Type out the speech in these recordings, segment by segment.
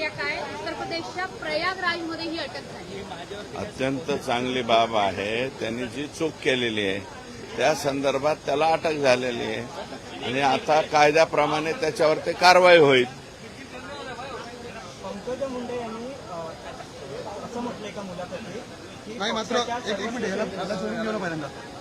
प्रतिक्रिया काय? उत्तर प्रदेशच्या प्रयागराजमध्ये ही अटक झाली. अत्यंत चांगली बाब आहे. त्यांनी जी चूक केलेली आहे त्या संदर्भात त्याला अटक झालेली आहे. आणि आता कायद्याप्रमाणे त्याच्यावरती कारवाई होईल. पंकजा मुंडे यांनी असं म्हटलंय का मुलाखतीत की नाही मात्र एक मिनिट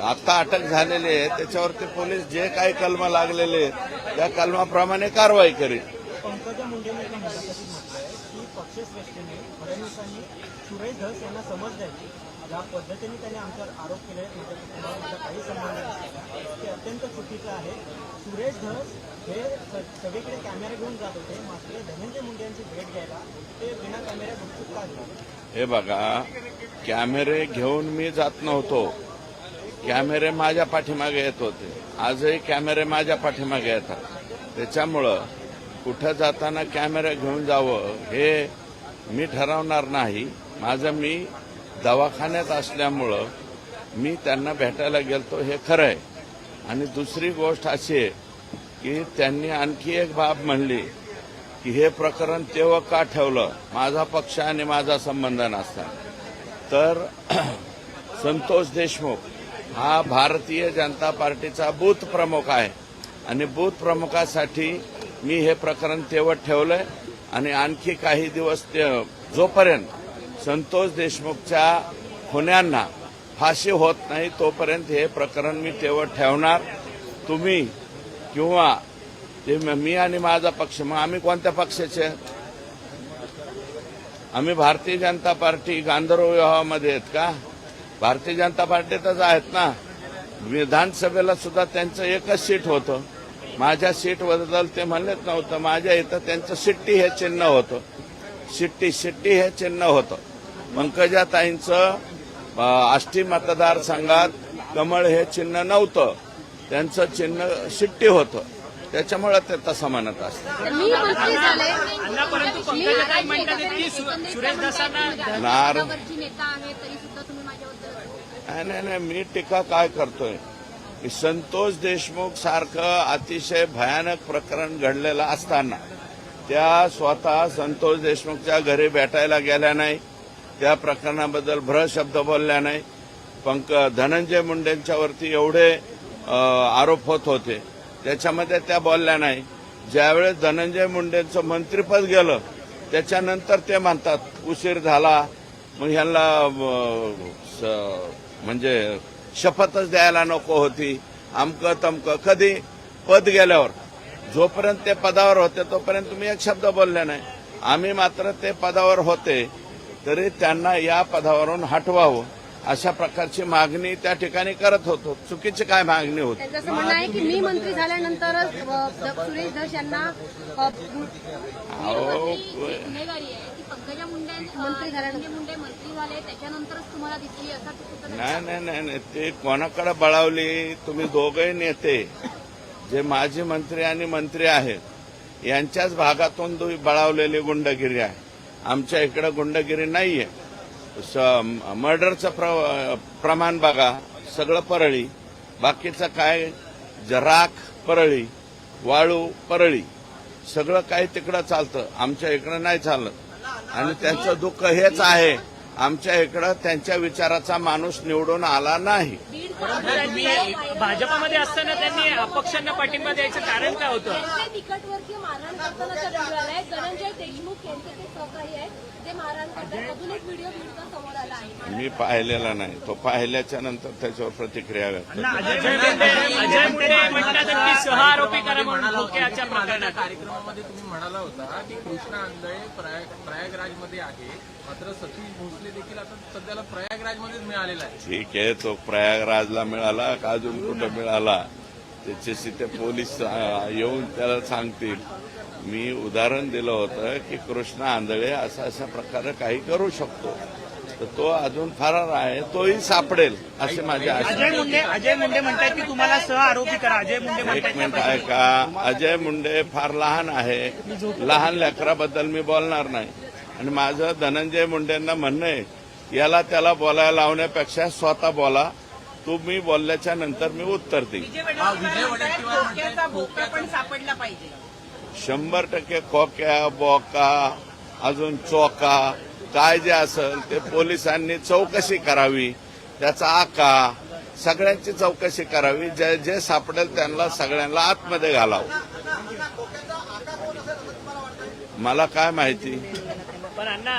आता अटक झालेली आहे. त्याच्यावरती पोलीस जे काही कलम लागलेले आहेत त्या कलमाप्रमाणे कारवाई करेल पंकजा मुंडेंनी एका मुलाखतीत म्हटलंय की पक्षश्रेष्ठीने फडणवीसांनी सुरेश धस यांना समज द्यावी ज्या पद्धतीने त्यांनी आमच्यावर आरोप केले त्यांच्या कुटुंबाला काही संबंध नसलेला ते अत्यंत चुकीचं आहे. सुरेश धस हे स- सगळीकडे कॅमेरा घेऊन जात होते. मात्र धनंजय मुंडे यांची भेट घ्यायला ते बिना कॅमेरा गुपचूप का गेले हे बघा कॅमेरे घेऊन मी जात नव्हतो. कॅमेरे माझ्या पाठीमागे येत होते. आजही कॅमेरे माझ्या पाठीमागे येतात. त्याच्यामुळं कुठं जाताना कॅमेरा घेऊन जावं हे मी ठरवणार नाही. माझं मी दवाखान्यात असल्यामुळं मी त्यांना भेटायला गेलतो हे खरं आहे आणि दुसरी गोष्ट अशी आहे की त्यांनी आणखी एक बाब म्हणली की हे प्रकरण तेव्हा का ठेवलं? माझा पक्ष आणि माझा संबंध नसता. तर संतोष देशमुख हा भारतीय जनता पार्टीचा बूथ प्रमुख आहे. आणि बूथ प्रमुखासाठी मी हे प्रकरण तेवत ठेवलंय. आणि आणखी काही दिवस ते जोपर्यंत संतोष देशमुखच्या खुन्यांना फाशी होत नाही तोपर्यंत हे प्रकरण मी तेवत ठेवणार. तुम्ही किंवा ते मी आणि माझा पक्ष मग आम्ही कोणत्या पक्षाचे? आम्ही भारतीय जनता पार्टी गांधर्व विवाहामध्ये आहेत का? भारतीय जनता पार्टीतच आहेत ना. विधानसभेला सुद्धा त्यांचं एकच सीट होतं. माझ्या सीटबद्दल ते म्हणलेच नव्हतं. माझ्या इथं त्यांचं सिट्टी हे चिन्ह होतं. सिट्टी सिट्टी हे चिन्ह होतं. पंकजाताईंचं आष्टी मतदारसंघात कमळ हे चिन्ह नव्हतं. त्यांचं चिन्ह शिट्टी होतं. त्याच्यामुळे ते तसं म्हणत असतं नार- राज्यावरची नेता आहे तरी सुद्धा तुम्ही माझ्याबद्दल नाही नाही नाही मी टीका काय करतोय? की संतोष देशमुख सारखं अतिशय भयानक प्रकरण घडलेलं असताना त्या स्वतः संतोष देशमुखच्या घरी भेटायला गेल्या नाही त्या प्रकरणाबद्दल भ्र शब्द बोलल्या नाही. पंक धनंजय मुंडेंच्यावरती एवढे आरोप होत होते. त्याच्यामध्ये त्या बोलल्या नाही. ज्यावेळेस धनंजय मुंडेंचं मंत्रिपद गेलं त्याच्यानंतर ते म्हणतात उशीर झाला. मग ह्यांना स- म्हणजे शपथच द्यायला नको होती. आमकं तमकं. कधी? पद गेल्यावर. जोपर्यंत ते पदावर होते तोपर्यंत तुम्ही एक शब्द बोलले नाही. आम्ही मात्र ते पदावर होते तरी त्यांना या पदावरून हटवावं. अशा प्रकारची मागणी त्या ठिकाणी करत होतो. चुकीची काय मागणी होती? असं म्हणणं आहे की मी मंत्री झाल्यानंतरच द- सुरेश धस यांना झाल्यानंतर नाही नाही नाही नाही. ते कोणाकडे बळावली? तुम्ही दोघंही नेते. जे माजी मंत्री आणि मंत्री आहेत यांच्याच भागातून तुम्ही बळावलेली गुंडगिरी आहे. आमच्या इकडे गुंडगिरी नाहीये. मर्डरचं प्र- प्रमाण बघा सगळं परळी. बाकीचं काय जराख परळी वाळू परळी. सगळं काही तिकडं चालतं. आमच्या इकडं नाही चालत. आणि त्यांचं दुःख हेच आहे. आमच्या इकडं त्यांच्या विचाराचा माणूस निवडून आला नाही. तुम्ही भाजपामध्ये असताना त्यांनी अपक्षांना पाठिंबा द्यायचं कारण काय होतं? मी पाहिलेला नाही. तो पाहिल्याच्या नंतर त्याच्यावर प्रतिक्रिया व्यक्त कार्यक्रमामध्ये तुम्ही म्हणाला होता की कृष्णा आंधळे प्रयाग प्रयागराजमध्ये आहे. मात्र सतीश भोसले देखील आता सध्याला प्रयागराजमध्येच मिळालेला आहे. ठीक आहे तो प्रयागराजला मिळाला का अजून कुठं मिळाला? त्याच्याशी ते पोलीस येऊन त्याला सांगतील. मी उदाहरण दिलं होतं की कृष्णा आंधळे असा अशा प्रकारे काही करू शकतो. तर तो अजून फरार आहे तोही सापडेल असे माझे अजय मुंडे अजय मुंडे म्हणतात की तुम्हाला सह आरोपी करा. अजय मुंडे एक म्हणतात मिनिट ऐका अजय मुंडे फार लहान आहे. लहान लेकराबद्दल मी बोलणार नाही. आणि माझं धनंजय मुंडेंना म्हणणं आहे याला त्याला बोलायला लावण्यापेक्षा स्वतः बोला. तुम्ही बोलल्याच्या नंतर मी उत्तर देईन. विजय वडेट्टीवार म्हणतात खोक्यात पण सापडला पाहिजे. शंभर टक्के खोक्या बोका अजून चोका काय जे असेल ते पोलिसांनी चौकशी करावी त्याचा आका सगळ्यांची चौकशी करावी जे जे सापडेल त्यांना सगळ्यांना आतमध्ये घालावं. मला काय माहिती? पण अण्णा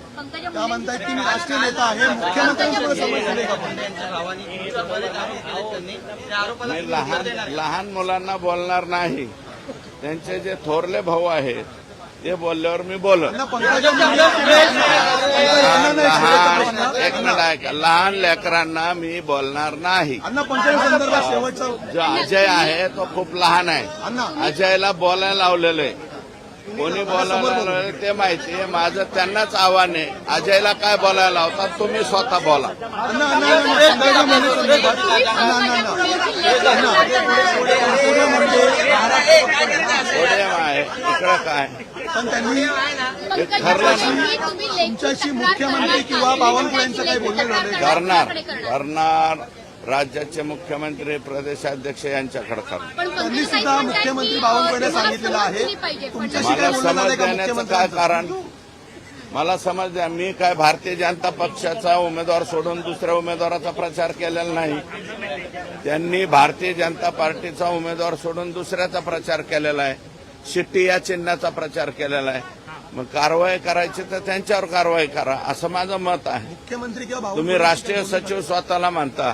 म्हणतायत की मी राष्ट्रीय नेता आहे का लहान लहान मुलांना बोलणार नाही. त्यांचे जे थोरले भाऊ आहेत ते बोलल्यावर मी बोलत. लहान. एक मिनिट लहान लेकरांना मी बोलणार नाही. जो अजय आहे तो खूप लहान आहे. अजयला बोलायला लावलेलं आहे. कोणी बोलायला ते माहिती आहे माझं त्यांनाच आव्हान आहे अजयला काय बोलायला लावतात तुम्ही स्वतः बोला आहे इकडं काय पण त्यांनी तुमच्याशी मुख्यमंत्री किंवा नाही. बावनकुळे यांचं काही बोलणं? करणार करणार? राज्याचे मुख्यमंत्री प्रदेशाध्यक्ष यांच्याकडे त्यांनी पंकजाताई सुद्धा मुख्यमंत्री बावनकुळे सांगितलेलं आहे. मला बोलणं समज झालंय का देण्याचं काय मुख्यमंत्र्यांचं कारण? मला समज द्या मी काय भारतीय जनता पक्षाचा उमेदवार सोडून दुसऱ्या उमेदवाराचा प्रचार केलेला नाही. त्यांनी भारतीय जनता पार्टीचा उमेदवार सोडून दुसऱ्याचा प्रचार केलेला आहे. शिट्टी या चिन्हाचा प्रचार केलेला आहे. मग कारवाई करायची तर त्यांच्यावर कारवाई करा असं माझं मत आहे. मुख्यमंत्री किंवा तुम्ही राष्ट्रीय सचिव स्वतःला मानता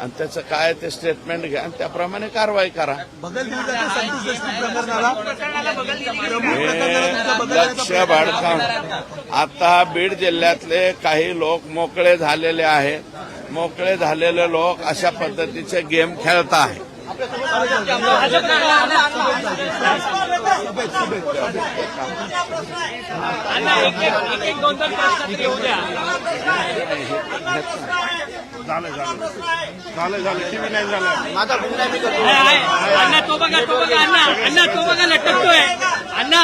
आणि त्याचं काय ते स्टेटमेंट घ्या आणि त्याप्रमाणे कारवाई करा. हे लक्ष भाडकावून आता बीड जिल्ह्यातले काही लोक मोकळे झालेले आहेत. मोकळे झालेले लोक अशा पद्धतीचे गेम खेळत आहेत. एक एक एक झालं दोन दोन प्रश्न येऊ द्या आहे, आहे. अण्णा तो बघा तो बघा अण्णा अण्णा तो बघा लटकतोय अण्णा